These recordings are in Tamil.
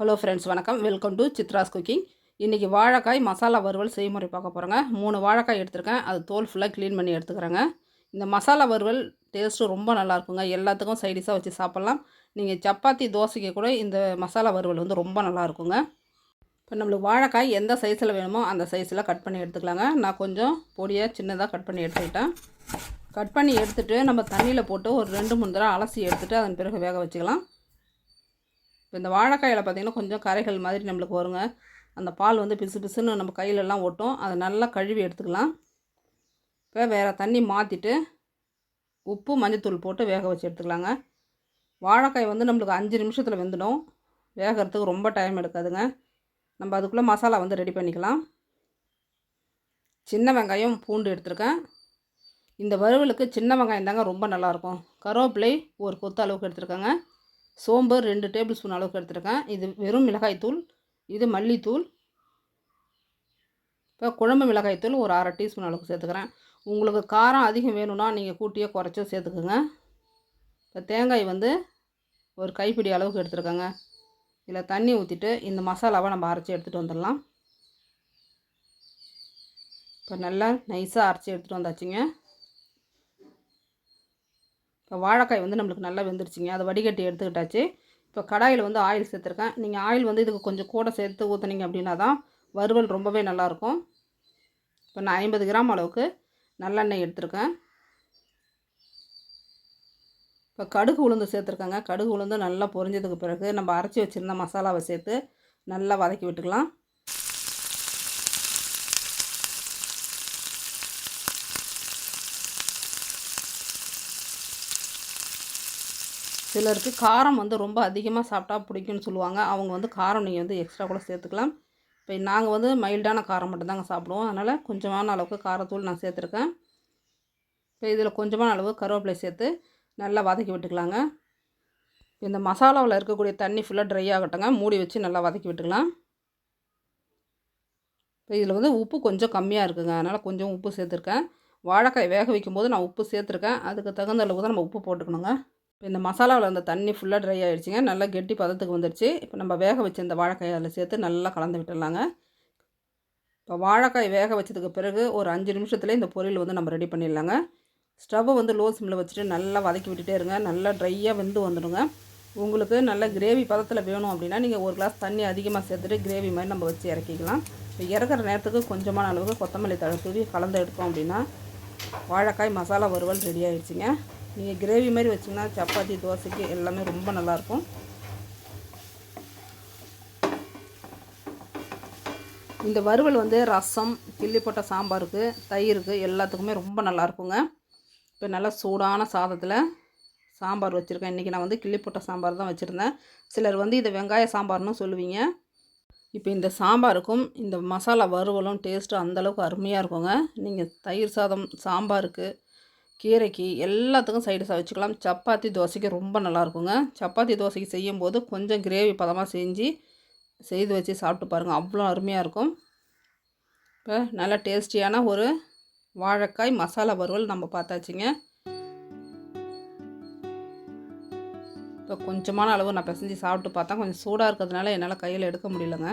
ஹலோ ஃப்ரெண்ட்ஸ் வணக்கம். வெல்கம் டு சித்ராஸ் குக்கிங் இன்றைக்கி வாழைக்காய் மசாலா வறுவல் செய்முறை பார்க்க போகிறோங்க மூணு வாழைக்காய் எடுத்திருக்கேன். அது தோல் ஃபுல்லாக க்ளீன் பண்ணி எடுத்துக்கிறேங்க. இந்த மசாலா வறுவல் டேஸ்ட்டு ரொம்ப நல்லா இருக்குங்க. எல்லாத்துக்கும் சைடிஷாக வச்சு சாப்பிட்லாம். நீங்கள் சப்பாத்தி தோசைக்கு கூட இந்த மசாலா வறுவல் வந்து ரொம்ப நல்லா இருக்குங்க. இப்போ நம்மளுக்கு வாழைக்காய் எந்த சைஸில் வேணுமோ அந்த சைஸில் கட் பண்ணி எடுத்துக்கலாங்க. நான் கொஞ்சம் பொடியாக சின்னதாக கட் பண்ணி எடுத்துக்கிட்டேன். கட் பண்ணி எடுத்துகிட்டு நம்ம தண்ணியில் போட்டு ஒரு ரெண்டு மூணு தடவை அலசி எடுத்துகிட்டு அதன் பிறகு வேக வச்சுக்கலாம். இப்போ இந்த வாழைக்காயில் பார்த்திங்கன்னா கொஞ்சம் கரைகள் மாதிரி நம்மளுக்கு வருங்க. அந்த பால் வந்து பிசு பிசுன்னு நம்ம கையிலெல்லாம் ஒட்டும். அதை நல்லா கழுவி எடுத்துக்கலாம். இப்போ வேறு தண்ணி மாற்றிட்டு உப்பு மஞ்சத்தூள் போட்டு வேக வச்சு எடுத்துக்கலாங்க. வாழைக்காய் வந்து நம்மளுக்கு அஞ்சு நிமிஷத்தில் வெந்துடும். வேகிறதுக்கு ரொம்ப டைம் எடுக்காதுங்க. நம்ம அதுக்குள்ளே மசாலா வந்து ரெடி பண்ணிக்கலாம். சின்ன வெங்காயம் பூண்டு எடுத்திருக்கேன். இந்த வறுவலுக்கு சின்ன வெங்காயம் தாங்க ரொம்ப நல்லாயிருக்கும் கருவேப்பிலை ஒரு கொத்து அளவுக்கு எடுத்துருக்கேங்க. சோம்பு ரெண்டு டேபிள் ஸ்பூன் அளவுக்கு எடுத்துருக்கேன். இது வெறும் மிளகாய்த்தூள் இது மல்லித்தூள். இப்போ குழம்பு மிளகாய்த்தூள் ஒரு அரை டீஸ்பூன் அளவுக்கு சேர்த்துக்கிறேன். உங்களுக்கு காரம் அதிகம் வேணும்னா நீங்கள் கூட்டியே குறைச்சோ சேர்த்துக்குங்க. இப்போ தேங்காய் வந்து ஒரு கைப்பிடி அளவுக்கு எடுத்துருக்கேங்க. இதில் தண்ணி ஊற்றிட்டு இந்த மசாலாவை நம்ம அரைச்சி எடுத்துகிட்டு வந்துடலாம். இப்போ நல்லா நைஸாக அரைச்சி எடுத்துகிட்டு வந்தாச்சுங்க. இப்போ வாழைக்காய் வந்து நம்மளுக்கு நல்லா வெந்துருச்சுங்க. அதை வடிகட்டி எடுத்துக்கிட்டாச்சு. இப்போ கடாயில் வந்து ஆயில் சேர்த்துருக்கேன். நீங்கள் ஆயில் வந்து இதுக்கு கொஞ்சம் கூட சேர்த்து ஊற்றுனீங்க அப்படின்னா தான் வறுவல் ரொம்பவே நல்லாயிருக்கும். இப்போ நான் ஐம்பது கிராம் அளவுக்கு நல்லெண்ணெய் எடுத்திருக்கேன். இப்போ கடுகு உளுந்து சேர்த்துருக்கேங்க. கடுகு உளுந்து நல்லா பொரிஞ்சதுக்கு பிறகு நம்ம அரைச்சி வச்சுருந்த மசாலாவை சேர்த்து நல்லா வதக்கி விட்டுக்கலாம். சிலருக்கு காரம் வந்து ரொம்ப அதிகமாக சாப்பிட்டா பிடிக்கும்னு சொல்லுவாங்க. அவங்க வந்து காரம் நீங்கள் வந்து எக்ஸ்ட்ரா கூட சேர்த்துக்கலாம். இப்போ நாங்கள் வந்து மைல்டான காரம் மட்டும்தாங்க சாப்பிடுவோம். அதனால் கொஞ்சமான அளவுக்கு காரத்தூள் நான் சேர்த்துருக்கேன். இப்போ இதில் கொஞ்சமான அளவு கருவேப்பிலை சேர்த்து நல்லா வதக்கி விட்டுக்கலாங்க. இந்த மசாலாவில் இருக்கக்கூடிய தண்ணி ஃபுல்லாக ட்ரை ஆகட்டங்க. மூடி வச்சு நல்லா வதக்கி விட்டுக்கலாம். இப்போ இதில் வந்து உப்பு கொஞ்சம் கம்மியாக இருக்குங்க. அதனால் கொஞ்சம் உப்பு சேர்த்துருக்கேன். வாழைக்காய் வேக வைக்கும்போது நான் உப்பு சேர்த்துருக்கேன். அதுக்கு தகுந்த அளவுக்கு தான் நம்ம உப்பு போட்டுக்கணுங்க. இப்போ இந்த மசாலாவில் அந்த தண்ணி ஃபுல்லாக ட்ரை ஆகிடுச்சிங்க நல்லா கெட்டி பதத்துக்கு வந்துடுச்சு. இப்போ நம்ம வேக வச்ச இந்த வாழைக்காய் அதில் சேர்த்து நல்லா கலந்து விட்டுடலாங்க. இப்போ வாழைக்காய் வேக வச்சதுக்கு பிறகு ஒரு அஞ்சு நிமிஷத்தில் இந்த பொரியல் வந்து நம்ம ரெடி பண்ணிடலாங்க. ஸ்டவ்வை வந்து லோ சிம்மில் வச்சுட்டு நல்லா வதக்கி விட்டுட்டே இருங்க. நல்லா ட்ரையாக வெந்து வந்துடுங்க. உங்களுக்கு நல்ல கிரேவி பதத்தில் வேணும் அப்படின்னா நீங்கள் ஒரு கிளாஸ் தண்ணி அதிகமாக சேர்த்துட்டு கிரேவி மாதிரி நம்ம வச்சு இறக்கிக்கலாம். இப்போ இறக்குற நேரத்துக்கு கொஞ்சமான அளவுக்கு கொத்தமல்லி தழை தூவி கலந்து எடுத்தோம் அப்படின்னா வாழைக்காய் மசாலா வறுவல் ரெடி ஆகிடுச்சிங்க நீங்கள் கிரேவி மாதிரி வச்சிங்கன்னா சப்பாத்தி தோசைக்கு எல்லாமே ரொம்ப நல்லாயிருக்கும். இந்த வறுவல் வந்து ரசம் கிள்ளி போட்ட சாம்பாருக்கு தயிருக்கு எல்லாத்துக்குமே ரொம்ப நல்லாயிருக்குங்க. இப்போ நல்லா சூடான சாதத்தில் சாம்பார் வச்சுருக்கேன். இன்றைக்கி நான் வந்து கிள்ளி போட்ட சாம்பார் தான் வச்சுருந்தேன். சிலர் வந்து இதை வெங்காய சாம்பார்னு சொல்லுவீங்க. இப்போ இந்த சாம்பாருக்கும் இந்த மசாலா வறுவலும் டேஸ்ட்டு அந்தளவுக்கு அருமையாக இருக்குங்க. நீங்கள் தயிர் சாதம் சாம்பாருக்கு கீரைக்கு எல்லாத்துக்கும் சைடிஷாக வச்சுக்கலாம். சப்பாத்தி தோசைக்கு ரொம்ப நல்லாயிருக்குங்க. சப்பாத்தி தோசைக்கு செய்யும்போது கொஞ்சம் கிரேவி பதமாக செஞ்சு செய்து வச்சு சாப்பிட்டு பாருங்கள் அவ்வளோ அருமையாக இருக்கும். இப்போ நல்லா டேஸ்டியான ஒரு வாழைக்காய் மசாலா வறுவல் நம்ம பார்த்தாச்சுங்க. இப்போ கொஞ்சமான அளவு நான் பிசைஞ்சு சாப்பிட்டு பார்த்தா கொஞ்சம் சூடாக இருக்கிறதுனால என்னால் கையில் எடுக்க முடியலங்க.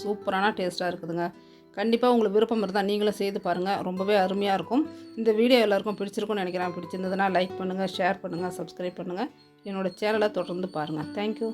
சூப்பரான டேஸ்ட்டாக இருக்குதுங்க. கண்டிப்பாக உங்களுக்கு விருப்பம் இருந்தால் நீங்களும் செய்து பாருங்கள் ரொம்பவே அருமையாக இருக்கும். இந்த வீடியோ எல்லாருக்கும் பிடிச்சிருக்கும்னு நினைக்கிறேன். பிடிச்சிருந்ததுன்னா லைக் பண்ணுங்கள் ஷேர் பண்ணுங்கள் சப்ஸ்கிரைப் பண்ணுங்கள் என்னோடய சேனலை தொடர்ந்து பாருங்கள் தேங்க்யூ